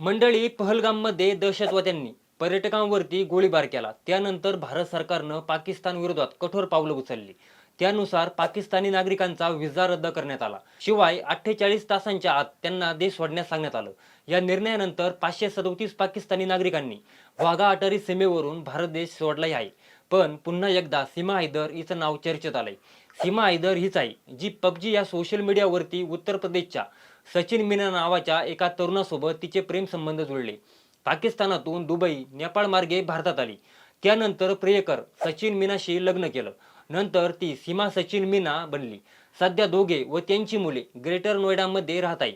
मंडळी पहलगाममध्ये दहशतवाद्यांनी पर्यटकांवरती गोळीबार केला. त्यानंतर भारत सरकारनं पाकिस्तान विरोधात कठोर पावलं उचलली. त्यानुसार पाकिस्तानी नागरिकांचा व्हिसा रद्द करण्यात आला. शिवाय अठ्ठेचाळीस तासांच्या आत त्यांना देश सोडण्यास सांगण्यात आलं. या निर्णयानंतर पाचशे सदोतीस पाकिस्तानी नागरिकांनी वाघा अटारी सीमेवरून भारत देश सोडलाही आहे. पण पुन्हा एकदा सीमा हैदर हिचं नाव चर्चेत आलंय. सीमा हैदर हीच आहे जी पबजी या सोशल मीडियावरती उत्तर प्रदेशच्या सचिन मीना नावाच्या एका तरुणासोबत तिचे प्रेमसंबंध जुळले. पाकिस्तानातून दुबई नेपाळ मार्गे भारतात आली. त्यानंतर प्रियकर सचिन मीनाशी लग्न केलं. नंतर ती सीमा सचिन मीना बनली. सध्या दोघे व त्यांची मुले ग्रेटर नोएडामध्ये राहत आहे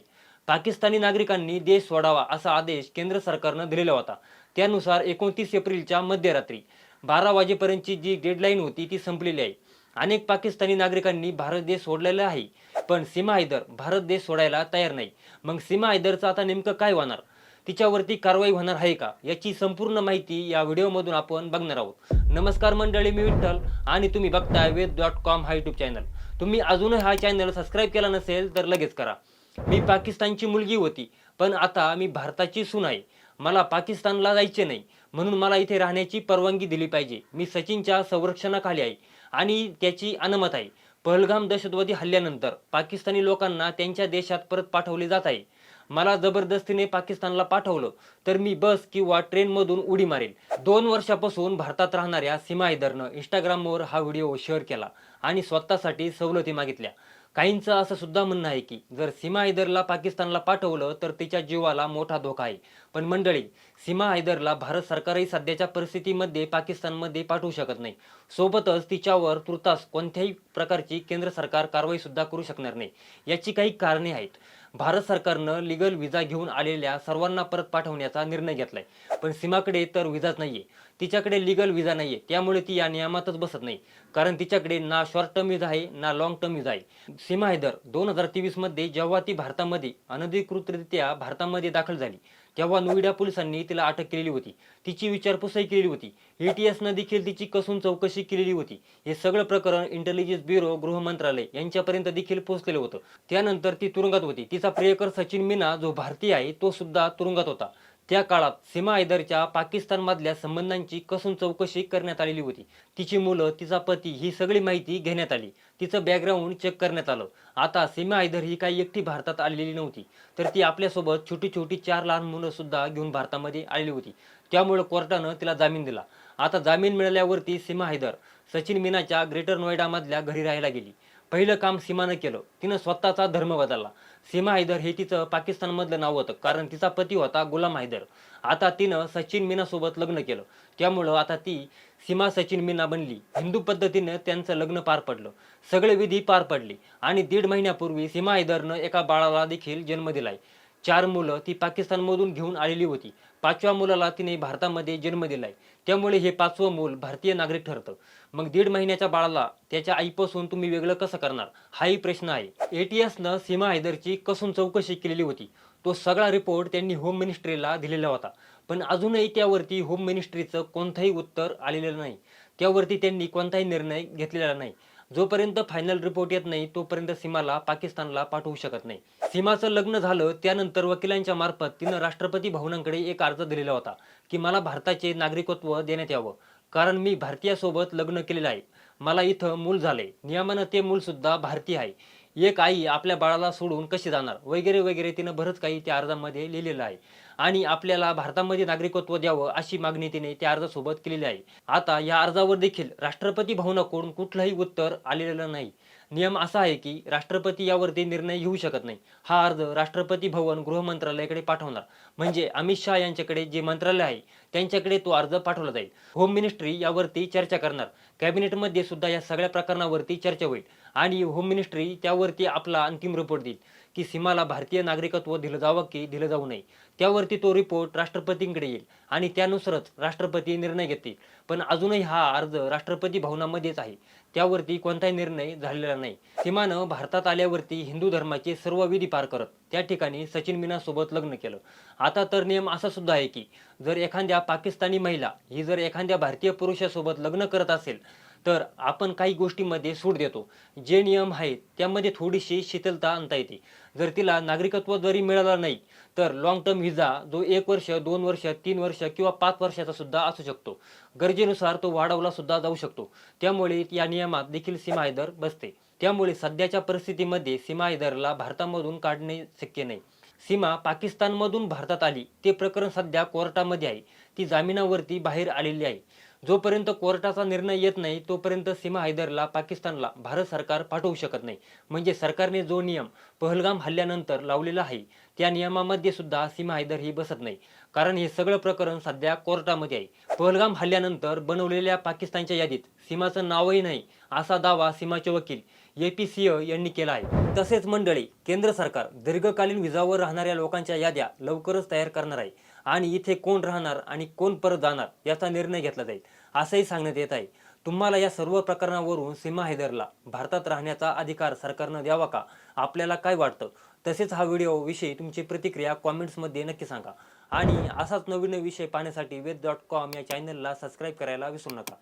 पाकिस्तानी नागरिकांनी देश सोडावा असा आदेश केंद्र सरकारनं दिलेला होता. त्यानुसार एकोणतीस एप्रिलच्या मध्यरात्री बारा वाजेपर्यंतची जी डेडलाईन होती ती संपलेली आहे. अनेक पाकिस्तानी नागरिकांनी भारत देश सोडलेला आहे. पण सीमा हैदर भारत देश सोडायला तयार नाही. मग सीमा हैदरचं आता नेमकं काय होणार? तिच्यावरती कारवाई होणार आहे का? याची संपूर्ण माहिती या व्हिडिओमधून आपण बघणार आहोत. नमस्कार मंडळी मी विठ्ठल आणि तुम्ही बघताय वेद डॉट कॉम हा यूट्यूब चॅनल तुम्ही अजूनही हा चॅनल सबस्क्राईब केला नसेल तर लगेच करा. मी पाकिस्तानची मुलगी होती पण आता मी भारताची सून आहे. मला पाकिस्तानला जायचे नाही म्हणून मला इथे राहण्याची परवानगी दिली पाहिजे. मी सचिनच्या संरक्षणाखाली आहे आणि त्याची अनमत आहे. पहलगाम दहशतवादी हल्ल्यानंतर पाकिस्तानी लोकांना त्यांच्या देशात परत पाठवले जात आहे. मला जबरदस्तीने पाकिस्तानला पाठवलं तर मी बस किंवा ट्रेनमधून उडी मारेल. दोन वर्षापासून भारतात राहणाऱ्या सीमा हैदरनं इंस्टाग्रामवर हा व्हिडिओ शेअर केला आणि स्वतःसाठी सवलती मागितल्या. काहींचं असं सुद्धा म्हणणं आहे की जर सीमा हैदरला पाकिस्तानला पाठवलं तर तिच्या जीवाला मोठा धोका आहे. पण मंडळी सीमा हैदरला भारत सरकारही सध्याच्या परिस्थितीमध्ये पाकिस्तानमध्ये पाठवू शकत नाही. सोबतच तिच्यावर तुर्तास कोणत्याही प्रकारची केंद्र सरकार कारवाई सुद्धा करू शकणार नाही. याची काही कारणे आहेत. भारत सरकारनं लिगल विजा घेऊन आलेल्या सर्वांना परत पाठवण्याचा निर्णय घेतलाय. पण सीमाकडे तर व्हिसाच नाहीये. तिच्याकडे लिगल व्हिसा नाहीये. त्यामुळे ती या नियमातच बसत नाही. कारण तिच्याकडे ना शॉर्ट टर्म व्हिसा आहे ना लॉंग टर्म व्हिसा आहे. सीमा हैदर दोन हजार तेवीसमध्ये जेव्हा ती भारतामध्ये अनधिकृतरित्या भारतामध्ये दाखल झाली तेव्हा नोईडा पोलिसांनी तिला अटक केलेली होती. तिची विचारपूसही केलेली होती. एटीएसनं देखील तिची कसून चौकशी केलेली होती. हे सगळं प्रकरण इंटेलिजन्स ब्युरो गृह मंत्रालय यांच्यापर्यंत देखील पोहोचलेलं होतं. त्यानंतर ती तुरुंगात होती. तिचा प्रियकर सचिन मीना जो भारतीय आहे तो सुद्धा तुरुंगात होता. त्या काळात सीमा हैदरच्या पाकिस्तानमधल्या संबंधांची कसून चौकशी करण्यात आलेली होती. तिची मुलं तिचा पती ही सगळी माहिती घेण्यात आली. तिचं बॅकग्राऊंड चेक करण्यात आलं. आता सीमा हैदर ही काही एकटी भारतात आलेली नव्हती तर ती आपल्यासोबत छोटी छोटी चार लहान मुलं सुद्धा घेऊन भारतामध्ये आलेली होती. त्यामुळे कोर्टानं तिला जामीन दिला. आता जामीन मिळाल्यावरती सीमा हैदर सचिन मीनाच्या ग्रेटर नोएडामधल्या घरी राहायला गेली. पहिलं काम सीमानं केलं. तिनं स्वतःचा धर्म बदलला. सीमा हैदर हे तिचं पाकिस्तानमधलं नाव होतं कारण तिचा पती होता गुलाम हैदर. आता तिनं सचिन मीनासोबत लग्न केलं. त्यामुळं आता ती सीमा सचिन मीना बनली. हिंदू पद्धतीनं त्यांचं लग्न पार पडलं. सगळे विधी पार पडले. आणि दीड महिन्यापूर्वी सीमा हैदरनं एका बाळाला देखील जन्म दिलाय. चार मुलं ती पाकिस्तानमधून घेऊन आलेली होती. पाचव्या मुलाला तिने भारतामध्ये जन्म दिलाय. त्यामुळे हे पाचवं मूल भारतीय नागरिक ठरतं. मग दीड महिन्याच्या बाळाला त्याच्या आईपासून तुम्ही वेगळं कसं करणार? हाही प्रश्न आहे. एटीएसनं सीमा हैदरची कसून चौकशी केलेली होती. तो सगळा रिपोर्ट त्यांनी होम मिनिस्ट्रीला दिलेला होता. पण अजूनही त्यावरती होम मिनिस्ट्रीचं कोणतंही उत्तर आलेलं नाही. त्यावरती त्यांनी कोणताही निर्णय घेतलेला नाही. जोपर्यंत फायनल रिपोर्ट येत नाही तोपर्यंत सीमाला पाकिस्तानला पाठवू शकत नाही. सीमाचं लग्न झालं त्यानंतर वकिलांच्या मार्फत तिनं राष्ट्रपती भवनांकडे एक अर्ज दिलेला होता की मला भारताचे नागरिकत्व देण्यात यावं. कारण मी भारतीयासोबत लग्न केलेलं आहे. मला इथं मूल झाले नियमानं ते मूल सुद्धा भारतीय आहे. एक आई आपल्या बाळाला सोडून कशी जाणार? वगैरे वगैरे तिनं बरंच काही त्या अर्जामध्ये लिहिलेलं आहे. आणि आपल्याला भारतामध्ये नागरिकत्व द्यावं अशी मागणी तिने त्या अर्जासोबत केलेली आहे. आता या अर्जावर देखील राष्ट्रपती भवनाकडून कुठलंही उत्तर आलेलं नाही. नियम असा आहे की राष्ट्रपती यावरती निर्णय घेऊ शकत नाही. हा अर्ज राष्ट्रपती भवन गृह मंत्रालयाकडे पाठवणार. म्हणजे अमित शहा यांच्याकडे जे मंत्रालय आहे त्यांच्याकडे तो अर्ज पाठवला जाईल. होम मिनिस्ट्री यावरती चर्चा करणार. कॅबिनेटमध्ये सुद्धा या सगळ्या प्रकरणावरती चर्चा होईल. आणि होम मिनिस्ट्री त्यावरती आपला अंतिम रिपोर्ट देईल. की सीमाला भारतीय नागरिकत्व दिलं जावं की दिलं जाऊ नये. त्यावरती तो रिपोर्ट राष्ट्रपतींकडे येईल आणि त्यानुसारच राष्ट्रपती निर्णय घेतील. पण अजूनही हा अर्ज राष्ट्रपती भवनामध्येच आहे. त्यावरती कोणताही निर्णय झालेला नाही. सीमानं भारतात आल्यावरती हिंदू धर्माचे सर्व विधी पार करत त्या ठिकाणी सचिन मीनासोबत लग्न केलं. आता तर नियम असा सुद्धा आहे की जर एखाद्या पाकिस्तानी महिला ही जर एखाद्या भारतीय पुरुषासोबत लग्न करत असेल तर आपण काही गोष्टीमध्ये सूट देतो. जे नियम आहेत त्यामध्ये थोडीशी शिथिलता आणता येते. जर तिला नागरिकत्व जरी मिळालं नाही तर लॉंग टर्म व्हिसा जो एक वर्ष दोन वर्ष तीन वर्ष किंवा पाच वर्षाचा सुद्धा असू शकतो. गरजेनुसार तो वाढवला सुद्धा जाऊ शकतो. त्यामुळे या नियमात देखील सीमा बसते. त्यामुळे सध्याच्या परिस्थितीमध्ये सीमाहेदरला भारतामधून काढणे शक्य नाही. सीमा पाकिस्तानमधून भारतात आली ते प्रकरण सध्या कोर्टामध्ये आहे. ती जामिनावरती बाहेर आलेली आहे. जोपर्यंत कोर्टाचा निर्णय येत नाही तोपर्यंत सीमा हैदरला पाकिस्तानला भारत सरकार पाठवू शकत नाही. म्हणजे सरकारने जो नियम पहलगाम हल्ल्यानंतर लावलेला आहे त्या नियमामध्ये सुद्धा सीमा हैदर ही बसत नाही. कारण हे सगळं प्रकरण सध्या कोर्टामध्ये आहे. पहलगाम हल्ल्यानंतर बनवलेल्या पाकिस्तानच्या यादीत सीमाचं नावही नाही असा दावा सीमाचे वकील ए पी सिंह यांनी केला आहे. तसेच मंडळी केंद्र सरकार दीर्घकालीन विजावर राहणाऱ्या लोकांच्या याद्या लवकरच तयार करणार आहे. आणि इथे कोण राहणार आणि कोण परत जाणार याचा निर्णय घेतला जाईल असंही सांगण्यात येत आहे. तुम्हाला या सर्व प्रकरणावरून सीमा हैदरला भारतात राहण्याचा अधिकार सरकारनं द्यावा का? आपल्याला काय वाटतं? तसेच हा व्हिडिओविषयी तुमची प्रतिक्रिया कॉमेंट्समध्ये नक्की सांगा. आणि असाच नवीन विषय पाहण्यासाठी वेद डॉट कॉम या चॅनलला सबस्क्राईब करायला विसरू नका.